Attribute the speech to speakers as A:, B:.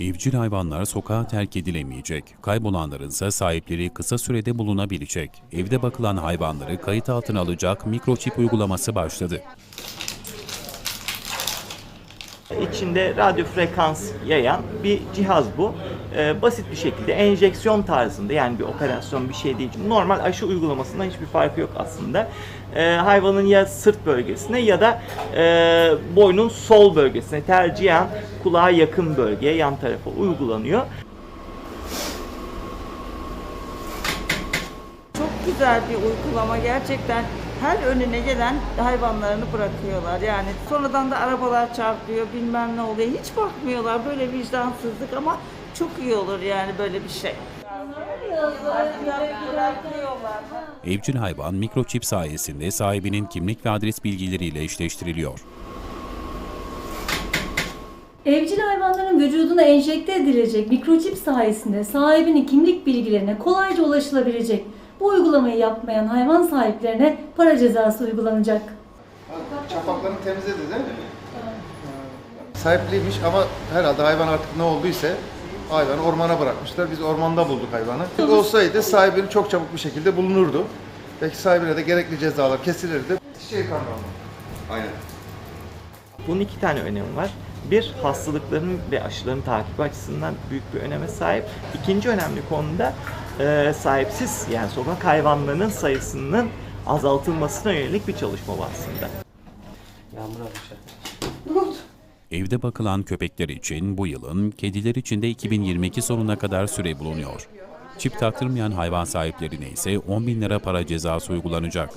A: Evcil hayvanlar sokağa terk edilemeyecek. Kaybolanların ise sahipleri kısa sürede bulunabilecek. Evde bakılan hayvanları kayıt altına alacak mikroçip uygulaması başladı.
B: İçinde radyo frekans yayan bir cihaz bu. Ee, basit bir şekilde enjeksiyon tarzında yani bir operasyon bir şey değil. Normal aşı uygulamasından hiçbir farkı yok aslında. Ee, hayvanın ya sırt bölgesine ya da e, boynun sol bölgesine tercihen kulağa yakın bölgeye yan tarafa uygulanıyor.
C: Çok güzel bir uygulama gerçekten her önüne gelen hayvanlarını bırakıyorlar. Yani sonradan da arabalar çarpıyor bilmem ne oluyor. Hiç bakmıyorlar böyle vicdansızlık ama çok iyi olur yani böyle bir şey.
A: Evcil hayvan mikroçip sayesinde sahibinin kimlik ve adres bilgileriyle eşleştiriliyor.
D: Evcil hayvanların vücuduna enjekte edilecek mikroçip sayesinde sahibinin kimlik bilgilerine kolayca ulaşılabilecek. Bu uygulamayı yapmayan hayvan sahiplerine para cezası uygulanacak.
E: Çapaklarını temizledi değil mi? Sahipliymiş ama herhalde hayvan artık ne olduysa hayvanı ormana bırakmışlar. Biz ormanda bulduk hayvanı. Olsaydı sahibini çok çabuk bir şekilde bulunurdu. Belki sahibine de gerekli cezalar kesilirdi. Şey kanunu. Aynen.
B: Bunun iki tane önemi var. Bir, hastalıkların ve aşıların takibi açısından büyük bir öneme sahip. İkinci önemli konuda e, sahipsiz yani sokak hayvanlarının sayısının azaltılmasına yönelik bir çalışma bu aslında.
A: Evde bakılan köpekler için bu yılın, kediler için de 2022 sonuna kadar süre bulunuyor. Çip taktırmayan hayvan sahiplerine ise 10 bin lira para cezası uygulanacak.